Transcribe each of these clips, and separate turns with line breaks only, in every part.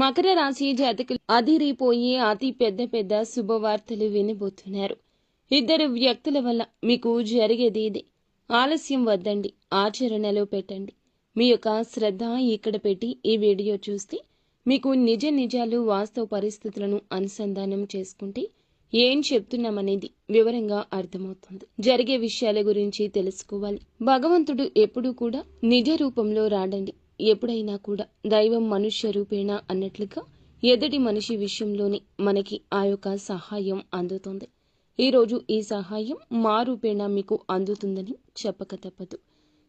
మకర రాశి జాతకులు అదిరిపోయి అతి పెద్ద పెద్ద శుభవార్తలు వినబోతున్నారు. ఇద్దరు వ్యక్తుల వల్ల మీకు జరిగేది ఇది. ఆలస్యం వద్దండి. ఆచరణలో పెట్టండి. మీ యొక్క శ్రద్ధ ఇక్కడ పెట్టి ఈ వీడియో చూస్తే మీకు నిజ నిజాలు వాస్తవ పరిస్థితులను అనుసంధానం చేసుకుంటే ఏం చెప్తున్నామనేది వివరంగా అర్థమవుతుంది. జరిగే విషయాల గురించి తెలుసుకోవాలి. భగవంతుడు ఎప్పుడూ కూడా నిజ రూపంలో రాడండి. ఎప్పుడైనా కూడా దైవం మనుష్య రూపేణ అన్నట్లుగా ఎదుటి మనిషి విషయంలోనే మనకి ఆ యొక్క సహాయం అందుతుంది. ఈరోజు ఈ సహాయం మా రూపేణ మీకు అందుతుందని చెప్పక తప్పదు.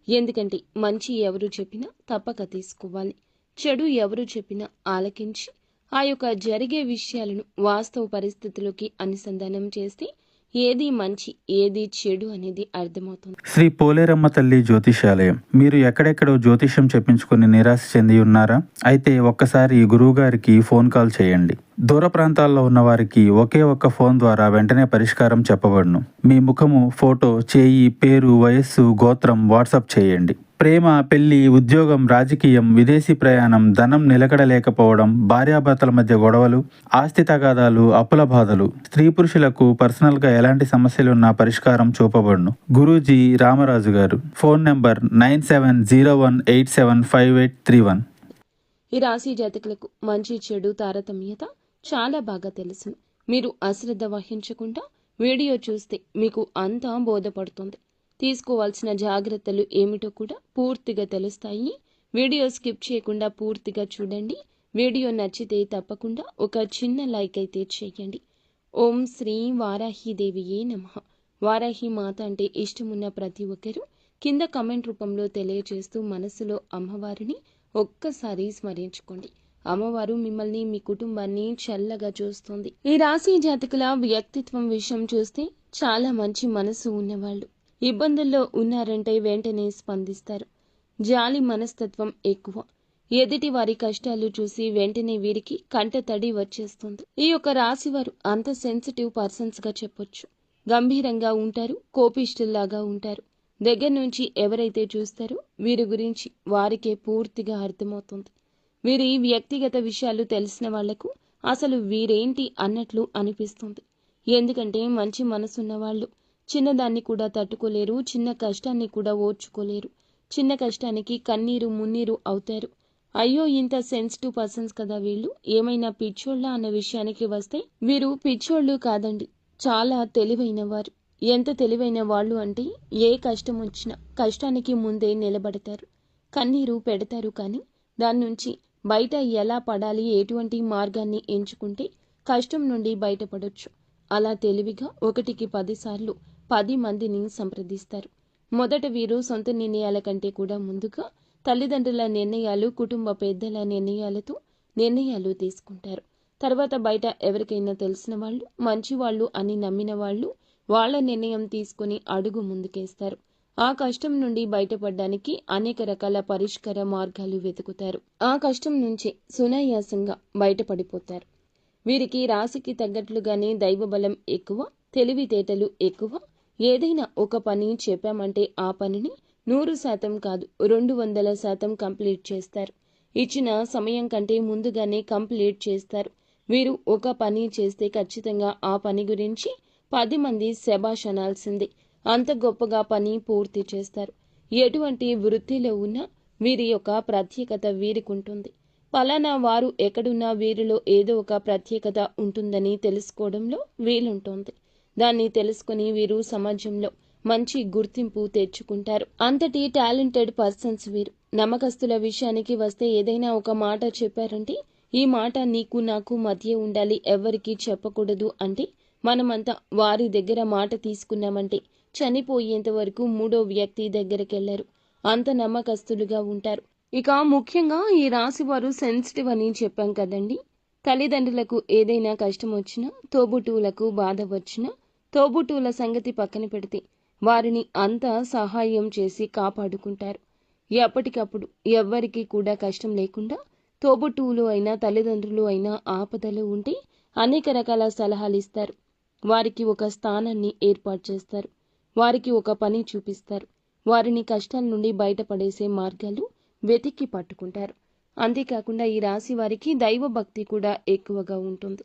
ఎందుకంటే మంచి ఎవరు చెప్పినా తప్పక తీసుకోవాలి. చెడు ఎవరు చెప్పినా ఆలకించి ఆ యొక్క జరిగే విషయాలను వాస్తవ పరిస్థితుల్లోకి అనుసంధానం చేస్తే ఏది మంచి ఏది చెడు అనేది అర్థమవుతుంది.
శ్రీ పోలేరమ్మ తల్లి జ్యోతిషాలయం. మీరు ఎక్కడెక్కడో జ్యోతిష్యం చెప్పించుకుని నిరాశ చెంది ఉన్నారా? అయితే ఒక్కసారి గురువు గారికి ఫోన్ కాల్ చేయండి. దూర ప్రాంతాల్లో ఉన్న వారికి ఒకే ఒక్క ఫోన్ ద్వారా వెంటనే పరిష్కారం చెప్పబడును. మీ ముఖము ఫోటో చేయి పేరు వయస్సు గోత్రం వాట్సాప్ చేయండి. ప్రేమ పెళ్ళి ఉద్యోగం రాజకీయం విదేశీ ప్రయాణం ధనం నిలకడలేకపోవడం భార్యాభర్తల మధ్య గొడవలు ఆస్తి తగాదాలు అప్పుల బాధలు. స్త్రీ పురుషులకు పర్సనల్గా ఎలాంటి సమస్యలున్నా పరిష్కారం చూపబడును. గురూజీ రామరాజు గారు. Phone number nine seven zero one eight seven five eight three one.
ఈ రాశి జాతకులకు మంచి చెడు తారతమ్యత చాలా బాగా తెలుసు. మీరు అశ్రద్ధ వహించకుండా వీడియో చూస్తే మీకు అంతా బోధపడుతుంది. తీసుకోవాల్సిన జాగ్రత్తలు ఏమిటో కూడా పూర్తిగా తెలుస్తాయి. వీడియో స్కిప్ చేయకుండా పూర్తిగా చూడండి. వీడియో నచ్చితే తప్పకుండా ఒక చిన్న లైక్ అయితే చేయండి. ఓం శ్రీ వారాహిదేవియే నమ. వారాహి మాత అంటే ఇష్టమున్న ప్రతి ఒక్కరూ కింద కమెంట్ రూపంలో తెలియజేస్తూ మనసులో అమ్మవారిని ఒక్కసారి స్మరించుకోండి. అమ్మవారు మిమ్మల్ని మీ కుటుంబాన్ని చల్లగా చూస్తుంది. ఈ రాశి జాతకుల వ్యక్తిత్వం విషయం చూస్తే చాలా మంచి మనసు ఉన్నవాళ్ళు. ఇబ్బందుల్లో ఉన్నారంటే వెంటనే స్పందిస్తారు. జాలి మనస్తత్వం ఎక్కువ. ఎదుటి వారి కష్టాలు చూసి వెంటనే వీరికి కంట తడి వచ్చేస్తుంది. ఈ యొక్క రాశి వారు అంత సెన్సిటివ్ పర్సన్స్గా చెప్పొచ్చు. గంభీరంగా ఉంటారు కోపిష్ఠుల్లాగా ఉంటారు. దగ్గర నుంచి ఎవరైతే చూస్తారో వీరి గురించి వారికే పూర్తిగా అర్థమవుతుంది. వీరి వ్యక్తిగత విషయాలు తెలిసిన వాళ్ళకు అసలు వీరేంటి అన్నట్లు అనిపిస్తుంది. ఎందుకంటే మంచి మనసున్న వాళ్ళు చిన్నదాన్ని కూడా తట్టుకోలేరు చిన్న కష్టాన్ని కూడా ఓర్చుకోలేరు. చిన్న కష్టానికి కన్నీరు మున్నీరు అవుతారు. అయ్యో ఇంత సెన్సిటివ్ పర్సన్స్ కదా వీళ్ళు. ఏమైనా పిచ్చోళ్ళ అన్న విషయానికి వస్తే వీరు పిచ్చోళ్ళు కాదండి. చాలా తెలివైన వారు ఎంత తెలివైన వాళ్ళు అంటే ఏ కష్టం వచ్చినా కష్టానికి ముందే నిలబడతారు. కన్నీరు పెడతారు కానీ దాని నుంచి బయట ఎలా పడాలి ఎటువంటి మార్గాన్ని ఎంచుకుంటే కష్టం నుండి బయటపడొచ్చు. అలా తెలివిగా ఒకటికి పదిసార్లు పది మందిని సంప్రదిస్తారు. మొదట వీరు సొంత నిర్ణయాల కంటే కూడా ముందుగా తల్లిదండ్రుల నిర్ణయాలు కుటుంబ పెద్దల నిర్ణయాలతో నిర్ణయాలు తీసుకుంటారు. తర్వాత బయట ఎవరికైనా తెలిసిన వాళ్ళు మంచి వాళ్ళు అని నమ్మిన వాళ్ళు వాళ్ళ నిర్ణయం తీసుకుని అడుగు ముందుకేస్తారు. ఆ కష్టం నుండి బయటపడడానికి అనేక రకాల పరిష్కార మార్గాలు వెతుకుతారు. ఆ కష్టం నుంచి సునాయాసంగా బయటపడిపోతారు. వీరికి రాశికి తగ్గట్లుగానే దైవబలం ఎక్కువ తెలివితేటలు ఎక్కువ ఏదైనా ఒక పని చెప్పామంటే ఆ పనిని నూరు శాతం కాదు రెండు వందల శాతం కంప్లీట్ చేస్తారు. ఇచ్చిన సమయం కంటే ముందుగానే కంప్లీట్ చేస్తారు. వీరు ఒక పని చేస్తే ఖచ్చితంగా ఆ పని గురించి పది మంది శబాష్ అనాల్సిందే. అంత గొప్పగా పని పూర్తి చేస్తారు. ఎటువంటి వృత్తిలో ఉన్నా వీరి యొక్క ప్రత్యేకత వీరికి ఉంటుంది పలానా వారు ఎక్కడున్నా వీరిలో ఏదో ఒక ప్రత్యేకత ఉంటుందని తెలుసుకోవడంలో వీలుంటుంది. దాన్ని తెలుసుకుని వీరు సమాజంలో మంచి గుర్తింపు తెచ్చుకుంటారు. అంతటి టాలెంటెడ్ పర్సన్స్ వీరు. నమ్మకస్తుల విషయానికి వస్తే ఏదైనా ఒక మాట చెప్పారంటే ఈ మాట నీకు నాకు మధ్య ఉండాలి ఎవరికి చెప్పకూడదు అంటే మనమంతా వారి దగ్గర మాట తీసుకున్నామంటే చనిపోయేంత వరకు మూడో వ్యక్తి దగ్గరికి అంత నమ్మకస్తులుగా ఉంటారు. ఇక ముఖ్యంగా ఈ రాశి వారు సెన్సిటివ్ అని చెప్పాం కదండి. తల్లిదండ్రులకు ఏదైనా కష్టం వచ్చినా తోబుటూలకు బాధ వచ్చినా తోబుట్టువుల సంగతి పక్కన పెడితే వారిని అంతా సహాయం చేసి కాపాడుకుంటారు. ఎప్పటికప్పుడు ఎవ్వరికీ కూడా కష్టం లేకుండా తోబుట్టువులు అయినా తల్లిదండ్రులు అయినా ఆపదలు ఉంటే అనేక రకాల సలహాలు ఇస్తారు. వారికి ఒక స్థానాన్ని ఏర్పాటు చేస్తారు. వారికి ఒక పని చూపిస్తారు. వారిని కష్టాల నుండి బయటపడేసే మార్గాలు వెతికి పట్టుకుంటారు. అంతేకాకుండా ఈ రాశి వారికి దైవ భక్తి కూడా ఎక్కువగా ఉంటుంది.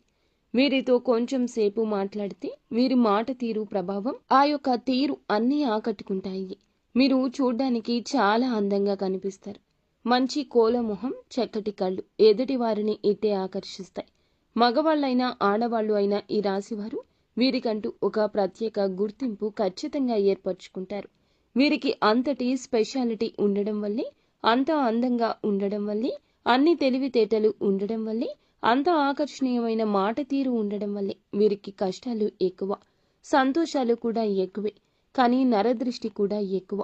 వీరితో కొంచెం సేపు మాట్లాడితే వీరి మాట తీరు ప్రభావం ఆ యొక్క తీరు అన్నీ ఆకట్టుకుంటాయి. మీరు చూడ్డానికి చాలా అందంగా కనిపిస్తారు. మంచి కోలమొహం చక్కటి కళ్ళు ఎదుటి వారిని ఇట్టే ఆకర్షిస్తాయి. మగవాళ్ళైనా ఆడవాళ్ళు అయినా ఈ రాశివారు వీరికంటూ ఒక ప్రత్యేక గుర్తింపు ఖచ్చితంగా ఏర్పరచుకుంటారు. వీరికి అంతటి స్పెషాలిటీ ఉండడం వల్లే అంత అందంగా ఉండడం వల్లే అన్ని తెలివితేటలు ఉండడం వల్లే అంత ఆకర్షణీయమైన మాట తీరు ఉండడం వల్లే వీరికి కష్టాలు ఎక్కువ సంతోషాలు కూడా ఎక్కువే కానీ నరదృష్టి కూడా ఎక్కువ.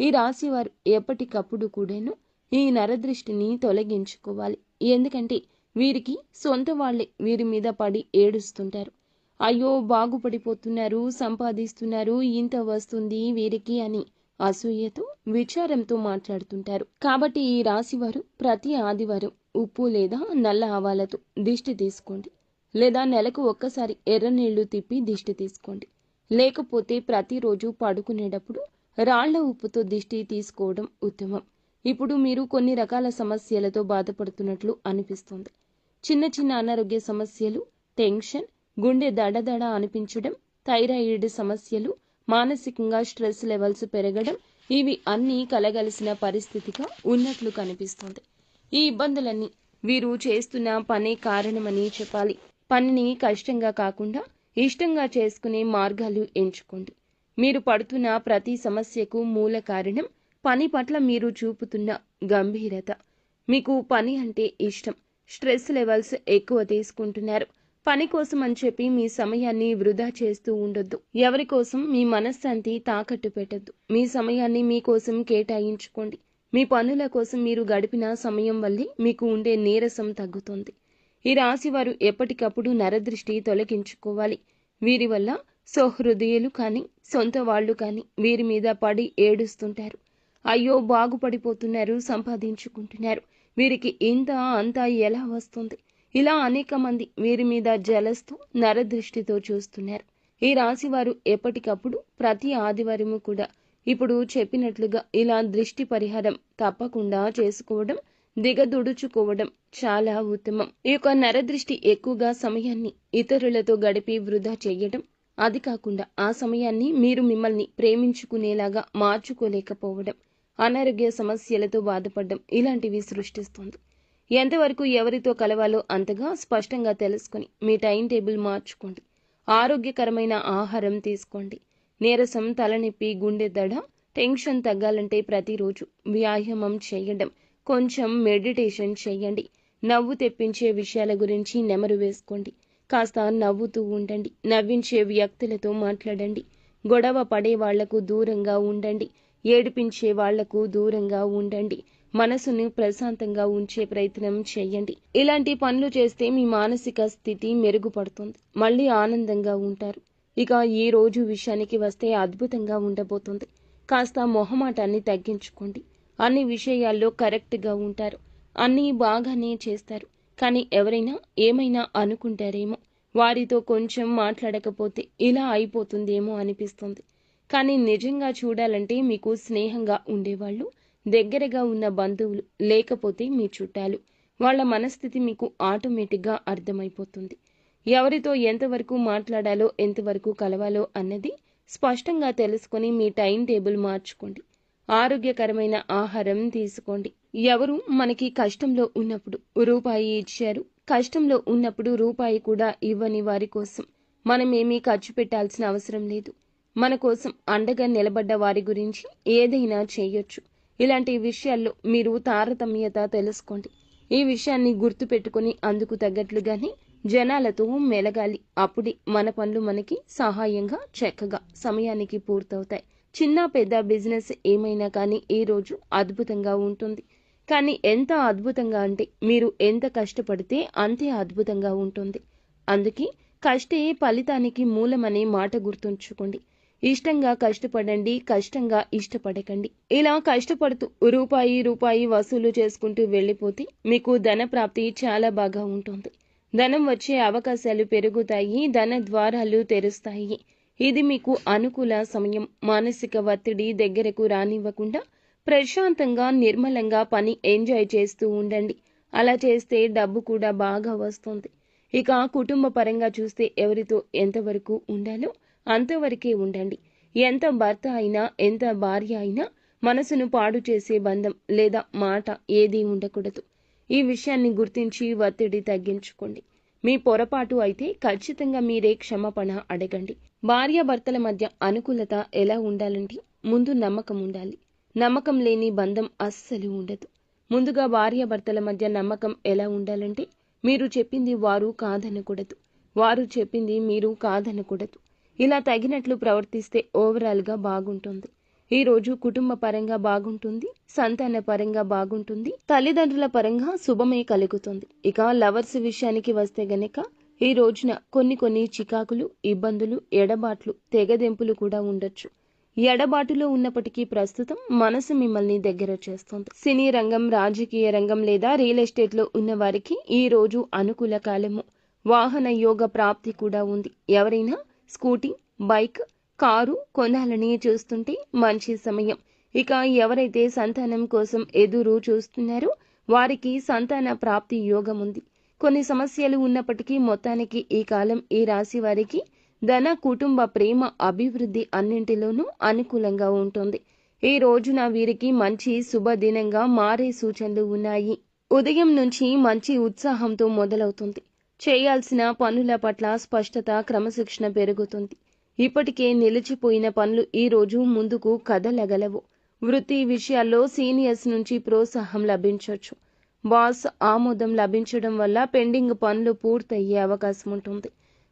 ఈ రాశివారు ఎప్పటికప్పుడు కూడాను ఈ నరదృష్టిని తొలగించుకోవాలి. ఎందుకంటే వీరికి సొంత వాళ్ళే వీరి మీద పడి ఏడుస్తుంటారు. అయ్యో బాగుపడిపోతున్నారు సంపాదిస్తున్నారు ఇంత వస్తుంది వీరికి అని అసూయతో విచారంతో మాట్లాడుతుంటారు. కాబట్టి ఈ రాశివారు ప్రతి ఆదివారం ఉప్పు లేదా నల్ల ఆవాలతో దిష్టి తీసుకోండి. లేదా నెలకు ఒక్కసారి ఎర్ర నీళ్ళు తిప్పి దిష్టి తీసుకోండి. లేకపోతే ప్రతిరోజు పడుకునేటప్పుడు రాళ్ళ ఉప్పుతో దిష్టి తీసుకోవడం ఉత్తమం. ఇప్పుడు మీరు కొన్ని రకాల సమస్యలతో బాధపడుతున్నట్లు అనిపిస్తుంది. చిన్న చిన్న అనారోగ్య సమస్యలు టెన్షన్ గుండె దడదడ అనిపించడం థైరాయిడ్ సమస్యలు మానసికంగా స్ట్రెస్ లెవెల్స్ పెరగడం ఇవి అన్నీ కలగలిసిన పరిస్థితిగా ఉన్నట్లు కనిపిస్తుంది. ఈ ఇబ్బందులన్నీ వీరు చేస్తున్న పనే కారణమని చెప్పాలి. పనిని కష్టంగా కాకుండా ఇష్టంగా చేసుకునే మార్గాలు ఎంచుకోండి. మీరు పడుతున్న ప్రతి సమస్యకు మూల కారణం పని పట్ల మీరు చూపుతున్న గంభీరత. మీకు పని అంటే ఇష్టం. స్ట్రెస్ లెవెల్స్ ఎక్కువ తీసుకుంటున్నారు. పని కోసం అని చెప్పి మీ సమయాన్ని వృధా చేస్తూ ఉండొద్దు. ఎవరి కోసం మీ మనశ్శాంతి తాకట్టు పెట్టద్దు. మీ సమయాన్ని మీకోసం కేటాయించుకోండి. మీ పనుల కోసం మీరు గడిపిన సమయం వల్లే మీకు ఉండే నీరసం తగ్గుతుంది. ఈ రాశి వారు ఎప్పటికప్పుడు నరదృష్టి తొలగించుకోవాలి. వీరి వల్ల సోహృదయులు కానీ సొంత వాళ్ళు కానీ వీరి మీద పడి ఏడుస్తుంటారు. అయ్యో బాగుపడిపోతున్నారు సంపాదించుకుంటున్నారు. వీరికి ఇంత అంతా ఎలా వస్తుంది? ఇలా అనేక మంది వీరి మీద జలస్తూ నరదృష్టితో చూస్తున్నారు. ఈ రాశి వారు ఎప్పటికప్పుడు ప్రతి ఆదివారము కూడా ఇప్పుడు చెప్పినట్లుగా ఇలా దృష్టి పరిహారం తప్పకుండా చేసుకోవడం దిగదుడుచుకోవడం చాలా ఉత్తమం. ఈ యొక్క నరదృష్టి ఎక్కువగా సమయాన్ని ఇతరులతో గడిపి వృధా చేయడం అది కాకుండా ఆ సమయాన్ని మీరు మిమ్మల్ని ప్రేమించుకునేలాగా మార్చుకోలేకపోవడం అనారోగ్య సమస్యలతో బాధపడడం ఇలాంటివి సృష్టిస్తుంది. ఎంతవరకు ఎవరితో కలవాలో అంతగా స్పష్టంగా తెలుసుకొని మీ టైం టేబుల్ మార్చుకోండి. ఆరోగ్యకరమైన ఆహారం తీసుకోండి. నీరసం తలనొప్పి గుండె దడ టెన్షన్ తగ్గాలంటే ప్రతిరోజు వ్యాయామం చేయడం. కొంచెం మెడిటేషన్ చేయండి. నవ్వు తెప్పించే విషయాల గురించి నెమరు వేసుకోండి. కాస్త నవ్వుతూ ఉండండి. నవ్వించే వ్యక్తులతో మాట్లాడండి. గొడవ పడే వాళ్ళకు దూరంగా ఉండండి. ఏడిపించే వాళ్ళకు దూరంగా ఉండండి. మనసును ప్రశాంతంగా ఉంచే ప్రయత్నం చేయండి. ఇలాంటి పనులు చేస్తే మీ మానసిక స్థితి మెరుగుపడుతుంది. మళ్ళీ ఆనందంగా ఉంటారు. ఇక ఈ రోజు విషయానికి వస్తే అద్భుతంగా ఉండబోతుంది. కాస్త మొహమాటాన్ని తగ్గించుకోండి. అన్ని విషయాల్లో కరెక్ట్గా ఉంటారు. అన్నీ బాగానే చేస్తారు. కానీ ఎవరైనా ఏమైనా అనుకుంటారేమో? వారితో కొంచెం మాట్లాడకపోతే ఇలా అయిపోతుందేమో అనిపిస్తుంది. కానీ నిజంగా చూడాలంటే మీకు స్నేహంగా ఉండేవాళ్ళు దగ్గరగా ఉన్న బంధువులు లేకపోతే మీ చుట్టాలు. వాళ్ళ మనస్థితి మీకు ఆటోమేటిక్గా అర్థమైపోతుంది. ఎవరితో ఎంతవరకు మాట్లాడాలో ఎంతవరకు కలవాలో అన్నది స్పష్టంగా తెలుసుకొని మీ టైం టేబుల్ మార్చుకోండి. ఆరోగ్యకరమైన ఆహారం తీసుకోండి. ఎవరు మనకి కష్టంలో ఉన్నప్పుడు రూపాయి ఇచ్చారు. కష్టంలో ఉన్నప్పుడు రూపాయి కూడా ఇవ్వని వారి కోసం మనమేమీ ఖర్చు పెట్టాల్సిన అవసరం లేదు. మన కోసం అండగా నిలబడ్డ వారి గురించి ఏదైనా చేయొచ్చు. ఇలాంటి విషయాల్లో మీరు తారతమ్యత తెలుసుకోండి. ఈ విషయాన్ని గుర్తుపెట్టుకుని అందుకు తగ్గట్లుగానే జనాలతో మెలగాలి. అప్పుడే మన పనులు మనకి సహాయంగా చక్కగా సమయానికి పూర్తవుతాయి. చిన్న పెద్ద బిజినెస్ ఏమైనా కానీ ఈ రోజు అద్భుతంగా ఉంటుంది. కానీ ఎంత అద్భుతంగా అంటే మీరు ఎంత కష్టపడితే అంతే అద్భుతంగా ఉంటుంది. అందుకే కష్టే ఫలితానికి మూలమనే మాట గుర్తుంచుకోండి. ఇష్టంగా కష్టపడండి కష్టంగా ఇష్టపడకండి. ఇలా కష్టపడుతూ రూపాయి రూపాయి వసూలు చేసుకుంటూ వెళ్ళిపోతే మీకు ధన ప్రాప్తి చాలా బాగా ఉంటుంది. ధనం వచ్చే అవకాశాలు పెరుగుతాయి ధన ద్వారాలు తెరుస్తాయి. ఇది మీకు అనుకూల సమయం మానసిక ఒత్తిడి దగ్గరకు రానివ్వకుండా ప్రశాంతంగా నిర్మలంగా పని ఎంజాయ్ చేస్తూ ఉండండి. అలా చేస్తే డబ్బు కూడా బాగా వస్తుంది. ఇక కుటుంబ పరంగా చూస్తే ఎవరితో ఎంతవరకు ఉండాలో అంతవరకే ఉండండి. ఎంత భర్త అయినా ఎంత భార్య అయినా మనసును పాడు చేసే బంధం లేదా మాట ఏదీ ఉండకూడదు. ఈ విషయాన్ని గుర్తించి ఒత్తిడి తగ్గించుకోండి. మీ పొరపాటు అయితే ఖచ్చితంగా మీరే క్షమాపణ అడగండి. భార్యాభర్తల మధ్య అనుకూలత ఎలా ఉండాలంటే ముందు నమ్మకం ఉండాలి. నమ్మకం లేని బంధం అస్సలు ఉండదు. ముందుగా భార్యాభర్తల మధ్య నమ్మకం ఎలా ఉండాలంటే మీరు చెప్పింది వారు కాదనకూడదు. వారు చెప్పింది మీరు కాదనకూడదు. ఇలా తగినట్లు ప్రవర్తిస్తే ఓవరాల్గా బాగుంటుంది. ఈ రోజు కుటుంబ పరంగా బాగుంటుంది సంతాన పరంగా బాగుంటుంది తల్లిదండ్రుల పరంగా శుభమే కలుగుతుంది. ఇక లవర్స్ విషయానికి వస్తే గనక ఈ రోజున కొన్ని కొన్ని చికాకులు ఇబ్బందులు ఎడబాట్లు తెగదెంపులు కూడా ఉండొచ్చు. ఎడబాటులో ఉన్నప్పటికీ ప్రస్తుతం మనసు మిమ్మల్ని దగ్గర చేస్తుంది. సినీ రంగం రాజకీయ రంగం లేదా రియల్ ఎస్టేట్లో ఉన్న వారికి ఈ రోజు అనుకూల కాలము. వాహన యోగ ప్రాప్తి కూడా ఉంది. ఎవరైనా స్కూటీ బైక్ కారు కొనాలని చూస్తుంటే మంచి సమయం. ఇక ఎవరైతే సంతానం కోసం ఎదురు చూస్తున్నారో వారికి సంతాన ప్రాప్తి యోగం ఉంది. కొన్ని సమస్యలు ఉన్నప్పటికీ మొత్తానికి ఈ కాలం ఈ రాశి వారికి ధన కుటుంబ ప్రేమ అభివృద్ధి అన్నింటిలోనూ అనుకూలంగా ఉంటుంది. ఈ రోజున వీరికి మంచి శుభదినంగా మారే సూచనలు ఉన్నాయి. ఉదయం నుంచి మంచి ఉత్సాహంతో మొదలవుతుంది. చేయాల్సిన పనుల పట్ల స్పష్టత క్రమశిక్షణ పెరుగుతుంది. ఇప్పటికే నిలిచిపోయిన పనులు ఈ రోజు ముందుకు కదలగలవు. వృత్తి విషయాల్లో సీనియర్స్ నుంచి ప్రోత్సాహం లభించవచ్చు బాస్ ఆమోదం లభించడం వల్ల పెండింగ్ పనులు పూర్తయ్యే అవకాశం ఉంటుంది.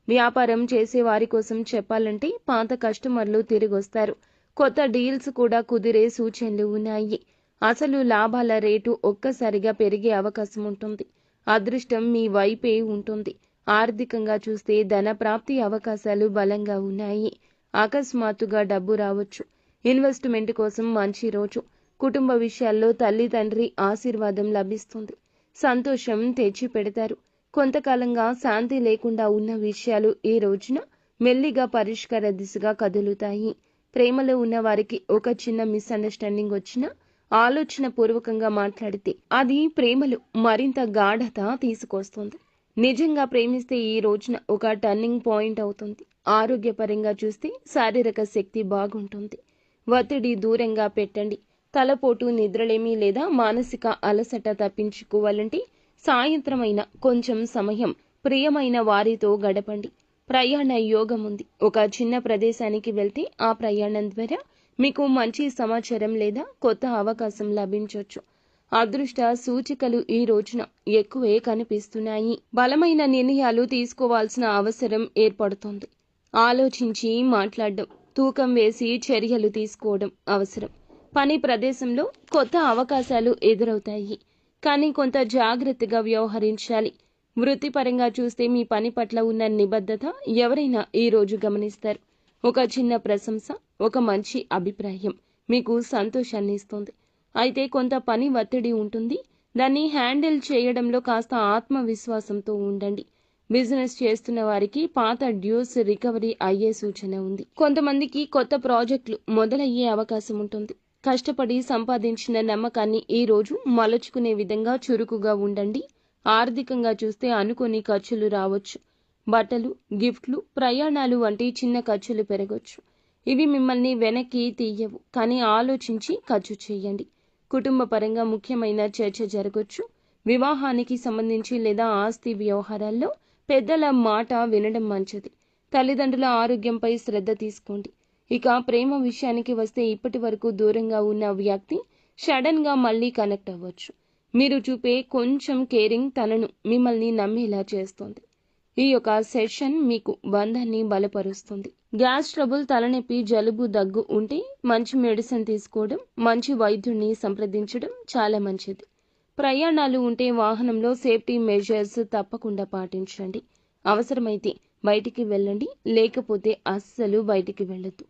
వ్యాపారం చేసే వారి కోసం చెప్పాలంటే పాత కస్టమర్లు తిరిగొస్తారు. కొత్త డీల్స్ కూడా కుదిరే సూచనలు ఉన్నాయి. అసలు లాభాల రేటు ఒక్కసారిగా పెరిగే అవకాశం ఉంటుంది. అదృష్టం మీ వైపే ఉంటుంది. ఆర్థికంగా చూస్తే ధన ప్రాప్తి అవకాశాలు బలంగా ఉన్నాయి. అకస్మాత్తుగా డబ్బు రావచ్చు. ఇన్వెస్ట్మెంట్ కోసం మంచి రోజు. కుటుంబ విషయాల్లో తల్లి తండ్రి ఆశీర్వాదం లభిస్తుంది. సంతోషం తెచ్చి పెడతారు కొంతకాలంగా శాంతి లేకుండా ఉన్న విషయాలు ఈ రోజున మెల్లిగా పరిష్కార దిశగా కదులుతాయి. ప్రేమలో ఉన్న వారికి ఒక చిన్న మిస్అండర్స్టాండింగ్ వచ్చినా ఆలోచన పూర్వకంగా మాట్లాడితే అది ప్రేమలో మరింత గాఢత తీసుకొస్తుంది. నిజంగా ప్రేమిస్తే ఈ రోజున ఒక టర్నింగ్ పాయింట్ అవుతుంది. ఆరోగ్యపరంగా చూస్తే శారీరక శక్తి బాగుంటుంది. ఒత్తిడి దూరంగా పెట్టండి. తలపోటు నిద్రలేమి లేదా మానసిక అలసట తప్పించుకోవాలంటే సాయంత్రమైన కొంచెం సమయం ప్రియమైన వారితో గడపండి. ప్రయాణ యోగం ఉంది. ఒక చిన్న ప్రదేశానికి వెళ్తే ఆ ప్రయాణం ద్వారా మీకు మంచి సమాచారం లేదా కొత్త అవకాశం లభించవచ్చు అదృష్ట సూచికలు ఈ రోజున ఎక్కువే కనిపిస్తున్నాయి. బలమైన నిర్ణయాలు తీసుకోవాల్సిన అవసరం ఏర్పడుతోంది. ఆలోచించి మాట్లాడడం తూకం వేసి చర్యలు తీసుకోవడం అవసరం. పని ప్రదేశంలో కొత్త అవకాశాలు ఎదురవుతాయి. కానీ కొంత జాగ్రత్తగా వ్యవహరించాలి. వృత్తిపరంగా చూస్తే మీ పని పట్ల ఉన్న నిబద్ధత ఎవరైనా ఈ రోజు గమనిస్తారు. ఒక చిన్న ప్రశంస ఒక మంచి అభిప్రాయం మీకు సంతోషాన్ని ఇస్తుంది. అయితే కొంత పని ఒత్తిడి ఉంటుంది. దాన్ని హ్యాండిల్ చేయడంలో కాస్త ఆత్మవిశ్వాసంతో ఉండండి. బిజినెస్ చేస్తున్న వారికి పాత డ్యూస్ రికవరీ అయ్యే సూచన ఉంది. కొంతమందికి కొత్త ప్రాజెక్టులు మొదలయ్యే అవకాశం ఉంటుంది. కష్టపడి సంపాదించిన నమ్మకాన్ని ఈ రోజు మలుచుకునే విధంగా చురుకుగా ఉండండి. ఆర్థికంగా చూస్తే అనుకోని ఖర్చులు రావచ్చు. బట్టలు గిఫ్ట్లు ప్రయాణాలు వంటి చిన్న ఖర్చులు పెరగవచ్చు ఇవి మిమ్మల్ని వెనక్కి తీయవు. కానీ ఆలోచించి ఖర్చు చేయండి. కుటుంబ పరంగా ముఖ్యమైన చర్చ జరగవచ్చు వివాహానికి సంబంధించి లేదా ఆస్తి వ్యవహారాల్లో పెద్దల మాట వినడం మంచిది. తల్లిదండ్రుల ఆరోగ్యంపై శ్రద్ధ తీసుకోండి. ఇక ప్రేమ విషయానికి వస్తే ఇప్పటి వరకు దూరంగా ఉన్న వ్యక్తి సడన్గా మళ్ళీ కనెక్ట్ అవ్వచ్చు. మీరు చూపే కొంచెం కేరింగ్ తనను మిమ్మల్ని నమ్మేలా చేస్తుంది. ఈ యొక్క సెషన్ మీకు బంధాన్ని బలపరుస్తుంది. గ్యాస్ ట్రబుల్ తలనొప్పి జలుబు దగ్గు ఉంటే మంచి మెడిసిన్ తీసుకోవడం మంచి వైద్యుడిని సంప్రదించడం చాలా మంచిది. ప్రయాణాలు ఉంటే వాహనంలో సేఫ్టీ మెజర్స్ తప్పకుండా పాటించండి. అవసరమైతే బయటికి వెళ్ళండి లేకపోతే అస్సలు బయటికి వెళ్ళొద్దు.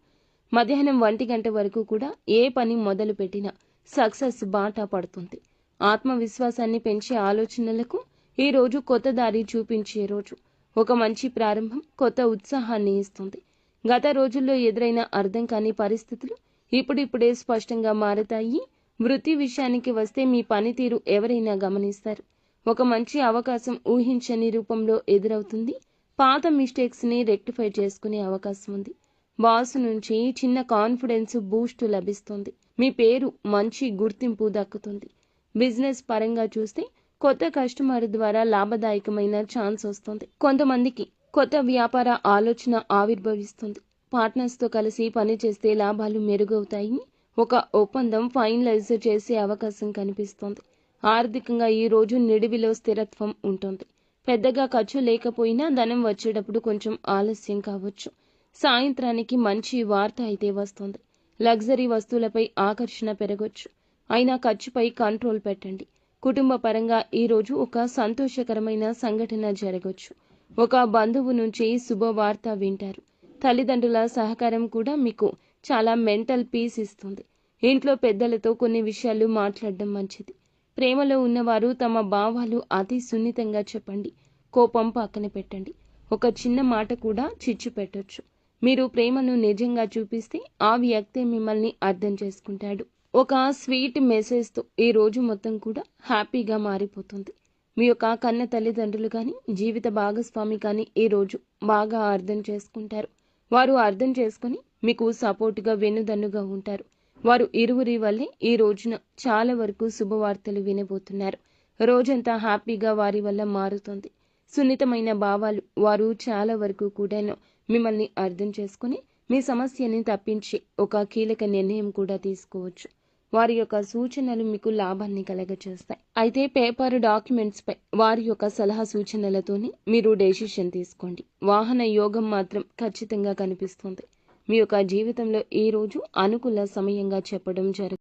మధ్యాహ్నం ఒంటి గంట వరకు కూడా ఏ పని మొదలు పెట్టినా సక్సెస్ బాట పడుతుంది. ఆత్మవిశ్వాసాన్ని పెంచే ఆలోచనలకు ఈ రోజు కొత్త దారి చూపించే రోజు. ఒక మంచి ప్రారంభం కొత్త ఉత్సాహాన్ని ఇస్తుంది. గత రోజుల్లో ఎదురైన అర్థం కాని పరిస్థితులు ఇప్పుడిప్పుడే స్పష్టంగా మారతాయి. వృత్తి విషయానికి వస్తే మీ పనితీరు ఎవరైనా గమనిస్తారు. ఒక మంచి అవకాశం ఊహించని రూపంలో ఎదురవుతుంది. పాత మిస్టేక్స్ని రెక్టిఫై చేసుకునే అవకాశం ఉంది. బాస్ నుంచి చిన్న కాన్ఫిడెన్స్ బూస్ట్ లభిస్తుంది. మీ పేరు మంచి గుర్తింపు దక్కుతుంది. బిజినెస్ పరంగా చూస్తే కొత్త కస్టమర్ ద్వారా లాభదాయకమైన ఛాన్స్ వస్తుంది. కొంతమందికి కొత్త వ్యాపార ఆలోచన ఆవిర్భవిస్తుంది. పార్ట్నర్స్తో కలిసి పనిచేస్తే లాభాలు మెరుగవుతాయి. ఒక ఒప్పందం ఫైనలైజ్ చేసే అవకాశం కనిపిస్తోంది. ఆర్థికంగా ఈ రోజు నిడివిలో స్థిరత్వం ఉంటుంది. పెద్దగా ఖర్చు లేకపోయినా ధనం వచ్చేటప్పుడు కొంచెం ఆలస్యం కావచ్చు. సాయంత్రానికి మంచి వార్త అయితే వస్తుంది. లగ్జరీ వస్తువులపై ఆకర్షణ పెరగొచ్చు. అయినా ఖర్చుపై కంట్రోల్ పెట్టండి. కుటుంబ పరంగా ఈరోజు ఒక సంతోషకరమైన సంఘటన జరగవచ్చు ఒక బంధువు నుంచి శుభవార్త వింటారు. తల్లిదండ్రుల సహకారం కూడా మీకు చాలా మెంటల్ పీస్ ఇస్తుంది. ఇంట్లో పెద్దలతో కొన్ని విషయాలు మాట్లాడడం మంచిది. ప్రేమలో ఉన్నవారు తమ భావాలు అతి సున్నితంగా చెప్పండి. కోపం పక్కన పెట్టండి. ఒక చిన్న మాట కూడా చిచ్చు పెట్టొచ్చు. మీరు ప్రేమను నిజంగా చూపిస్తే ఆ వ్యక్తే మిమ్మల్ని అర్థం చేసుకుంటాడు. ఒక స్వీట్ మెసేజ్తో ఈ రోజు మొత్తం కూడా హ్యాపీగా మారిపోతుంది. మీ యొక్క కన్న తల్లిదండ్రులు కానీ జీవిత భాగస్వామి కానీ ఈ రోజు బాగా అర్థం చేసుకుంటారు. వారు అర్థం చేసుకుని మీకు సపోర్ట్గా వెన్నుదన్నుగా ఉంటారు. వారు ఇరువురి వల్లే ఈ రోజున చాలా వరకు శుభవార్తలు వినబోతున్నారు. రోజంతా హ్యాపీగా వారి వల్ల మారుతుంది. సున్నితమైన భావాలు వారు చాలా వరకు కూడాను మిమ్మల్ని అర్థం చేసుకుని మీ సమస్యని తప్పించి ఒక కీలక నిర్ణయం కూడా తీసుకోవచ్చు. వారి యొక్క సూచనలు మీకు లాభాన్ని కలగచేస్తాయి అయితే పేపర్ డాక్యుమెంట్స్ పై వారి యొక్క సలహా సూచనలతోనే మీరు డెసిషన్ తీసుకోండి. వాహన యోగం మాత్రం ఖచ్చితంగా కనిపిస్తుంది. మీ యొక్క జీవితంలో ఈ రోజు అనుకూల సమయంగా చెప్పడం జరుగుతుంది